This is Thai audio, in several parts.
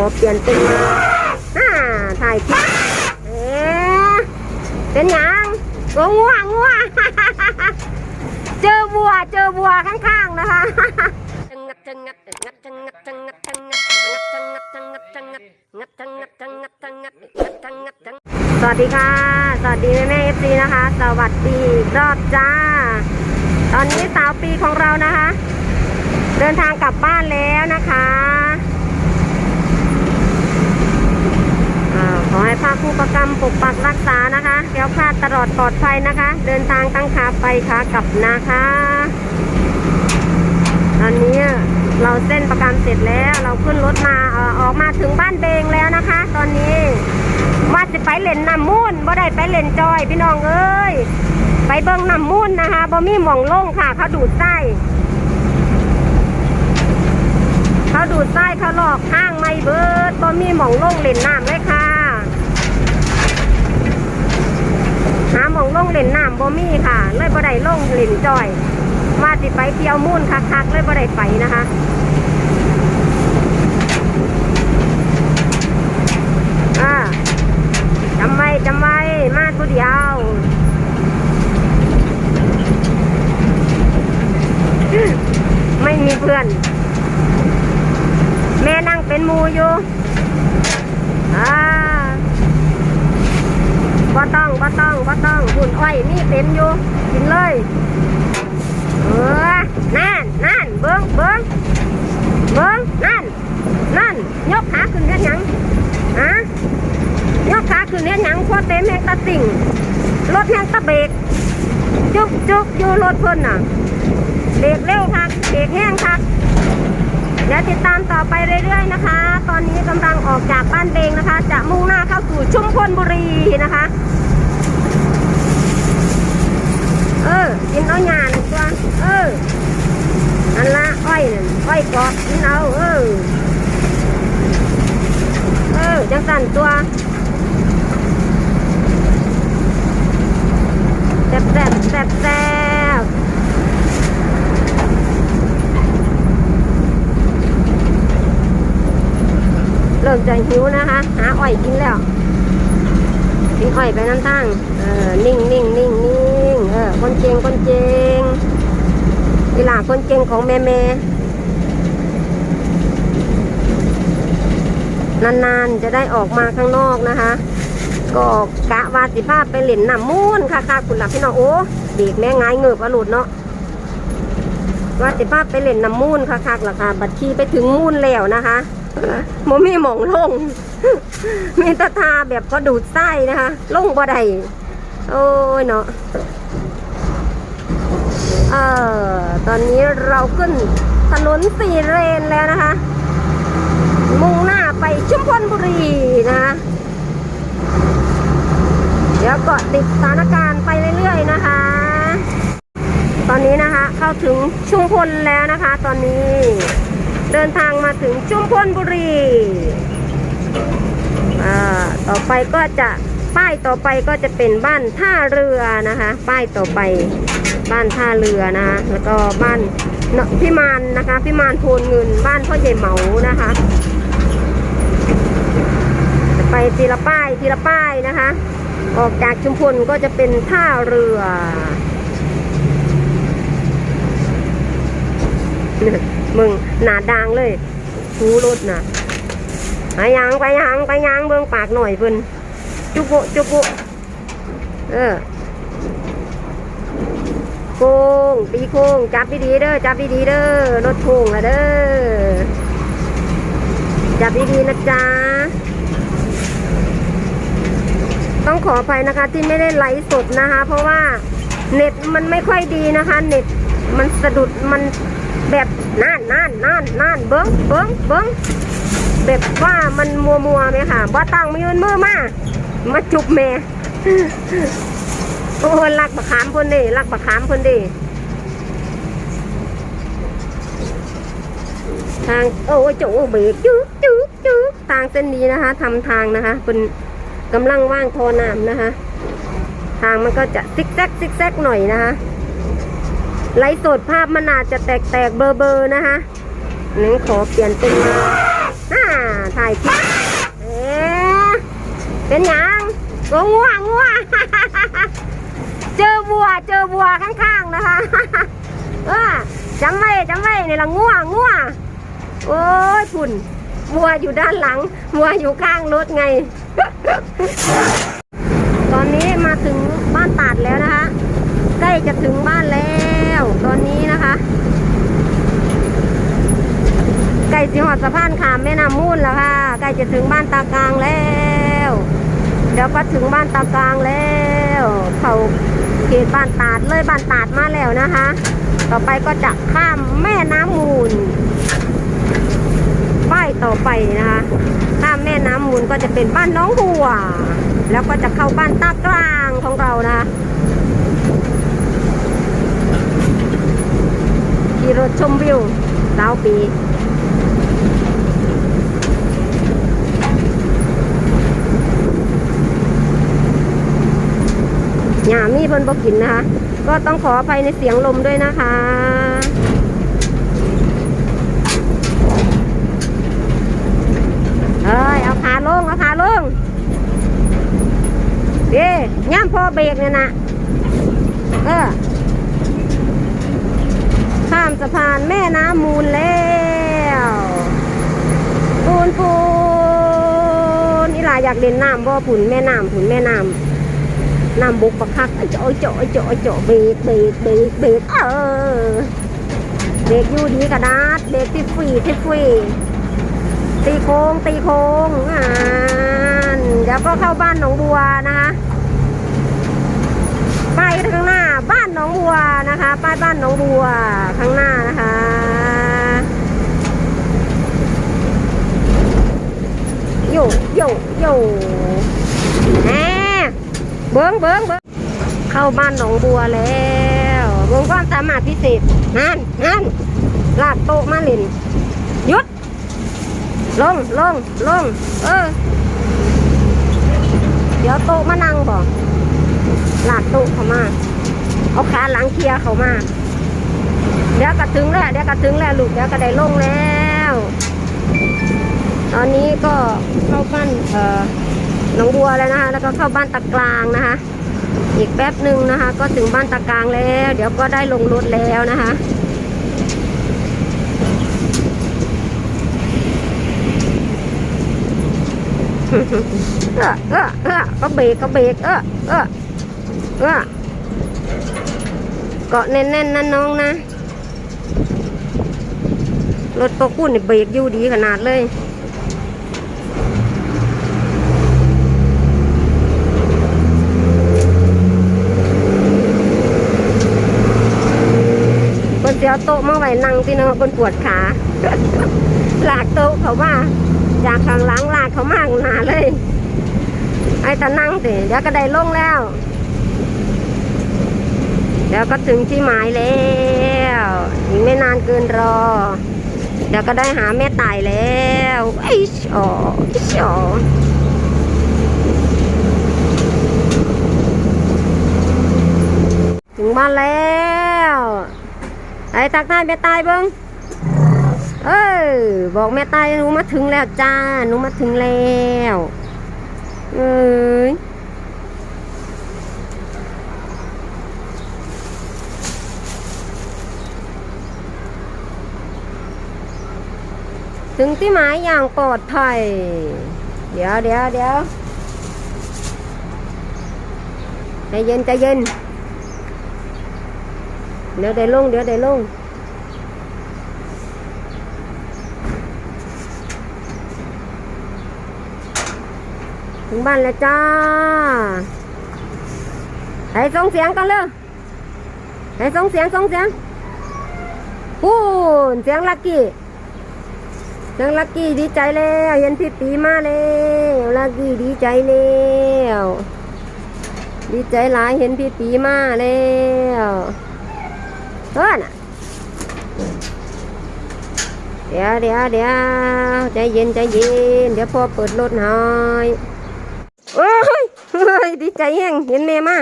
อเปลี่ยนเป็นอ่าถ่ายคลิปเอ๊เป็นยังงัวงัวงัวเจอบัวเจอบัวข้างๆนะคะสวัสดีค่ะ สวัสดีแม่แม่เอฟซีนะคะ สวัสดีอีรอบจ้า ตอนนี้สาวปีของเรานะคะ เดินทางกลับบ้านแล้วนะคะอา ขอให้ภาคผู้ประกรรมปกปักรักษานะคะแคล้วคลาดตลอดปลอดภัยนะคะ เดินทางตั้งขาไปขากลับนะคะ ตอนนี้เราเส้นประกันเสร็จแล้ว เราขึ้นรถมาออออกมาถึงบ้านเบงแล้วนะคะ ตอนนี้ว่าจะไปเล่นน้ำมูนบ่ได้ไปเล่นจอยพี่น้องเอ้ยไปเบิ้งน้ำมูนนะคะบ่มีหม่องลงค่ะเขาดูดไส้เขาดูดไส้เขาหลอกห้างไม่เบิดบ่มีหม่องลงเล่นน้ำเลยค่ะ หาหมองลงเล่นน้ำบ่มีค่ะ เลยบ่ได้ลงเล่นจอย ว่าสิไปเที่ยวมุ่นคักๆเลยบ่ได้ไปนะคะอ่าจำไว้จำไว้มาตัวเดียว ไม่มีเพื่อน แม่นั่งเป็นหมูอยู่ อ่าบ่ต้องบ่ต้องบ่ต้องหุ่นอ้อยนี่เต็มอยู่ กินเลย เออ นั่น นั่น เบิ้งเบิ้งเบิ้งนั่น นั่น ยกขาขึ้นเรียกหยังฮะยกขาขึ้นเรียกหยังพอเต็มแหงตะติ่ง รถแหงตะเบรก จุกจุกอยู่ร ถเพิ่นน่ะเบรกเร็วคักเบรกแห้งคักเดี๋ยวติดตามต่อไปเรื่อยๆนะคะ ตอนนี้กำลังออกจากบ้านเบงนะคะ จะมุ่งหน้าเข้าสู่ชุมพลบุรีนะคะ เออกินเอาหยาหนึ่งตัวเอออันละอ้อยนั่นอ้อยกรอบกินเอาเออเออจังสั่นตัวแซ่บแซ่บแซ่บแซ่บเริ่มจะหิวนะคะ หาอ้อยกินแล้วกินอ้อยไปนั่นตั้งเออนิ่งนิ่งนิ่งนิ่งเออคนเจงคนเจงกีฬาคนเจงของแม่แม่นานๆจะได้ออกมาข้างนอกนะคะ ก็กะวาสิภาพไปเหล่นน้ำมูนค่ะค่ะคุณหลับพี่น้องโอ้เบรกแม่ง่ายเงือบอรุดเนาะว่าสิภาพไปเหล่นน้ำมูนค่ะค่ะราคาบัตรขี่ไปถึงมูนแล้วนะคะ โมมีหมองลงมีตะทาแบบก็ดูดไส้นะคะลงบ่ได้โอ้ยเนาะเออตอนนี้เราขึ้นถนนสี่เลนแล้วนะคะ มุ่งหน้าไปชุมพลบุรีนะคะเดี๋ยวเกาะติดสถานการณ์ไปเรื่อยๆนะคะ ตอนนี้นะคะเข้าถึงชุมพลแล้วนะคะ ตอนนี้ เดินทางมาถึงชุมพลบุรีอ่าต่อไปก็จะป้ายต่อไปก็จะเป็นบ้านท่าเรือนะคะ ป้ายต่อไปบ้านท่าเรือนะคะ แล้วก็บ้านเนาะพิมานนะคะพิมานโพนเงินบ้านพ่อใหญ่เหมานะคะจะไปทีละป้ายทีละป้ายนะคะ ออกจากชุมพลก็จะเป็นท่าเรือ มึงหนาดางเลยหูรถนะไปยังไปยังไปยังเบื้องปากหน่อยเพิ่นจุกุจุกุเออโค้งตีโค้งจับดีๆเด้อจับดีๆเด้อรถโค้งละเด้อจับดีๆนะจ๊ะต้องขออภัยนะคะที่ไม่ได้ไลฟ์สดนะคะ เพราะว่าเน็ตมันไม่ค่อยดีนะคะ เน็ตมันสะดุดมัน แบบน่านน่านน่านน่นเบิ้งเบิ้งเบิ้งแบบว่ามันมัวมัวไหมค่ะบ่ตั้งมือมือมามาจุบแม่โอ้ยรักบักขามเพิ่นดิรักบักขามเพิ่นดิทางโอ้ยโจเบรกจุ๊กจุ๊กจุ๊กทางเส้นนี้นะคะทำทางนะคะเป็นกำลังว่างทอน้ำนะคะ ทางมันก็จะซิกแซกซิกแซกหน่อยนะคะ ไลฟ์สดภาพมันอาจจะแตกแตกๆเบอร์เบอร์ๆนะคะนั้นขอเปลี่ยนเป็นอ่าถ่ายคลิปเอ๊เป็นยังโอ้ง่วงง่วงเจอบัวเจอบัวข้างๆนะคะเออจำไว้จำไว้นี่ละง่วงง่วงโอ้ยฝุ่นบัวอยู่ด้านหลังบัวอยู่ข้างรถไง ตอนนี้มาถึงบ้านตาดแล้วนะคะใกล้จะถึงบ้านแล้ว ตอนนี้นะคะใกล้สิหอดสะพานขามแม่น้ำมูลแล้วค่ะใกล้จะถึงบ้านตากลางแล้ว เดี๋ยวก็ถึงบ้านตากลางแล้ว เขาเขตบ้านตาดเลยบ้านตาดมาแล้วนะคะ ต่อไปก็จะข้ามแม่น้ำมูล ป้ายต่อไปนะคะ ข้ามแม่น้ำมูลก็จะเป็นบ้านน้องบัว แล้วก็จะเข้าบ้านตากลางของเรานะ ขี่รถชมวิวสาวปีหยามีเพิ่นบอกกินนะคะ ก็ต้องขออภัยในเสียงลมด้วยนะคะเอ้ยเอาขาลง เอาขาลงเด้ย่ามพอเบรกเนี่ยนะเออามสะพานแม่น้ำมูลแล้วปูนปูนนี่หลาอยากเล่นน้ำบ่ผุนแม่น้ำผุนแม่น้ำน้ำบุกประคักไอ้เจาะเจาะเจาะเจาะเบรกเบรกเบรกเบรกเออเบรกอยู่ดีกระดาษเบรกที่ฟรีที่ฟรีตีโค้งตีโค้งอ่านเดี๋ยวก็เข้าบ้านหนองบัวนะคะป้ายข้างหน้า บ้านหนองบัวนะคะ ป้ายบ้านหนองบัวข้างหน้านะคะโยโยโยแหมเบิ้งเบิ้งเบิ้งเข้าบ้านหนองบัวแล้วเบิ้งความสามารถพิเศษนั่นนั่นลากโต๊ะมาเล่นหยุด ลงลงลงเออ เดี๋ยวโต๊ะมานั่งบอกลากโต๊ะเขามา เอาขาหลังเคลียเขามาเดี๋ยวก็ถึงแล้วเดี๋ยวก็ถึงแล้วลูกเดี๋ยวก็ได้ลงแล้ว ตอนนี้ก็เข้าบ้านเอ่อหนองบัวแล้วนะคะแล้วก็เข้าบ้านตะกลางนะคะ อีกแป๊บหนึ่งนะคะ ก็ถึงบ้านตะกลางแล้ว เดี๋ยวก็ได้ลงรถแล้วนะคะเออเออเออก็เบรกก็เบรกเออเออเออ เกาะแน่นๆนะน้องนะ รถปอกุ้นนี่เบรกอยู่ดีขนาดเลยคนเสียวโต๊ะมาไว้นั่งที่น้องคนปวดขาลากโต๊ะเขามาจากข้างหลังลากเขามากหนาเลย ไอ้ตานั่งสิเดี๋ยวก็ได้ลงแล้ว เดี๋ยวก็ถึงที่หมายแล้วอีกไม่นานเกินรอ เดี๋ยวก็ได้หาแม่ตายแล้วไอ้ชอไอ้ชอถึงบ้านแล้วไอ้ตักทายแม่ตายเบิ้งเออบอกแม่ตายหนูมาถึงแล้วจ้าหนูมาถึงแล้วเอ้ย ถึงที่หมายอย่างปลอดภัย เดี๋ยวเดี๋ยวเดี๋ยวใจเย็นใจเย็น เดี๋ยวได้ลงเดี๋ยวได้ลงถึงบ้านแล้วจ้าไหนส่งเสียงกันเลยไหนส่งเสียงส่งเสียงพูนเสียงลักกี้ เสียงลักกี้ดีใจแล้วเห็นพี่ปีมาแล้วลักกี้ดีใจแล้วดีใจหลายเห็นพี่ปีมาแล้วเฮ้ยน่ะเดี๋ยวเดี๋ยวเดี๋ยวใจเย็นใจเย็นเดี๋ยวพ่อเปิดรถหน่อยโอ้ยเฮ้ยดีใจแห้งเห็นแม่มา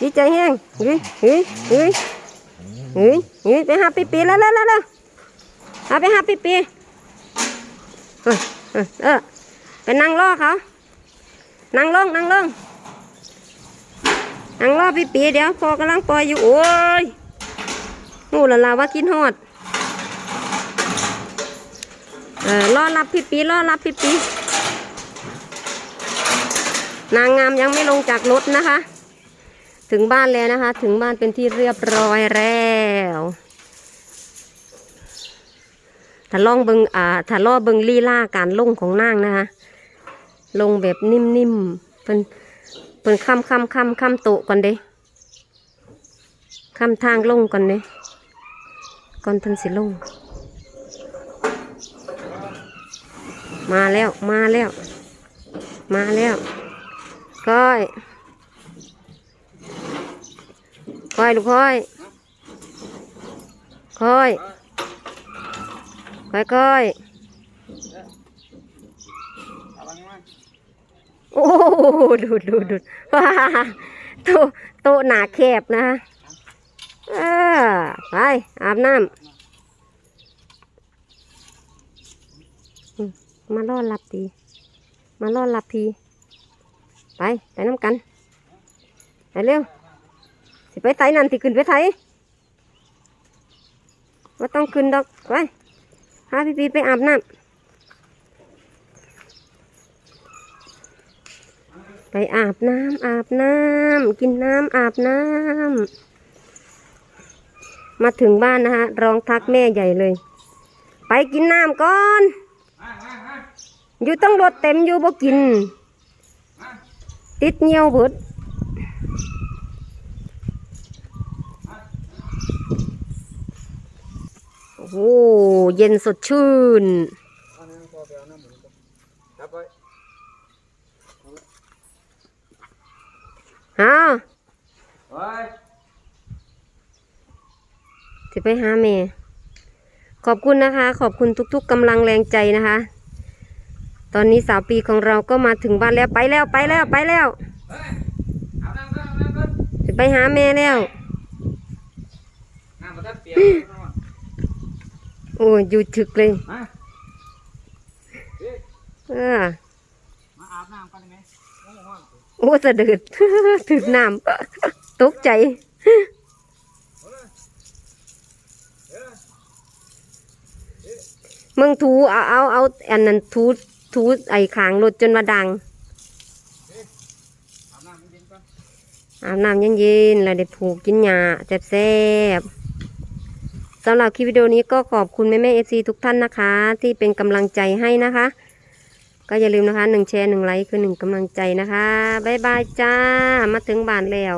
ดีใจแห้งเฮ้ยเฮ้ยเฮ้ยเฮ้ยเฮ้ยไปหาปีปีแล้วแล้วแล้วแล้วเอาไปหาปีปี เออเออไปนั่งรอเขานั่งลงนั่งลงนั่งรอพี่ปีเดี๋ยวพอกำลังปล่อยอยู่โอ้ยงูละลาว่ากินฮอดเออรอรับพี่ปีรอรับพี่ปีนางงามยังไม่ลงจากรถนะคะ ถึงบ้านแล้วนะคะ ถึงบ้านเป็นที่เรียบร้อยแล้ว ถ้าล่องเบิงอ่าถ้าล่อเบิงลีล่าการลงของนางนะคะ ลงแบบนิ่มๆเป็นเป็นค่ำค่ำค่ำค่ำโตก่อนเด้ค่ำทางลงก่อนเด้ก่อนเพันสิลง มาแล้วมาแล้ว มาแล้วก้อยก้อยลูกก้อยก้อย ก้อยก้อยโอ้โหดูดูดูว้าโตะโตะหนาแคบนะเออไป อาบน้ำอืมมารอดรับดีมารอดรับพีไป ไปน้ำกัน ไปเร็ว สิไปไถนั่นสิขึ้นไปไถว่าต้องขึ้นดอก ไป พาพี่ปีไปอาบน้ำไปอาบน้ำอาบน้ำกินน้ำอาบน้ำมาถึงบ้านนะคะร้องทักแม่ใหญ่เลย ไปกินน้ำก่อน อยู่ต้องรถเต็มอยู่บ่กิน ติดเงี้ยวเบิดโอ้ เย็นสดชื่น ฮะจะไปหาแม่ขอบคุณนะคะ ขอบคุณทุก ๆกำลังแรงใจนะคะ ตอนนี้สาวปีของเราก็มาถึงบ้านแล้วไปแล้วไปแล้วไปแล้วจะไปหาแม่แล้ว อ้ยอยู่ถึกเลยเออมาอาบน้ำกันได้ไหมโอ้โหโอ้สะดืด ถึกน้ำตกใจ มึงถูเอาเอาเอาอันนั้นถูถูไอ้ขางรถจนว่าดังอาบน้ำเย็นๆก่อนอาบน้ำเย็นๆแล้วได้ผูกกินหญ้าแซ่บๆ สำหรับคลิปวิดีโอนี้ก็ขอบคุณแม่แม่เอซีทุกท่านนะคะ ที่เป็นกำลังใจให้นะคะ ก็อย่าลืมนะคะหนึ่งแชร์หนึ่งไลค์คือหนึ่งกำลังใจนะคะ บ๊ายบายจ้า มาถึงบ้านแล้ว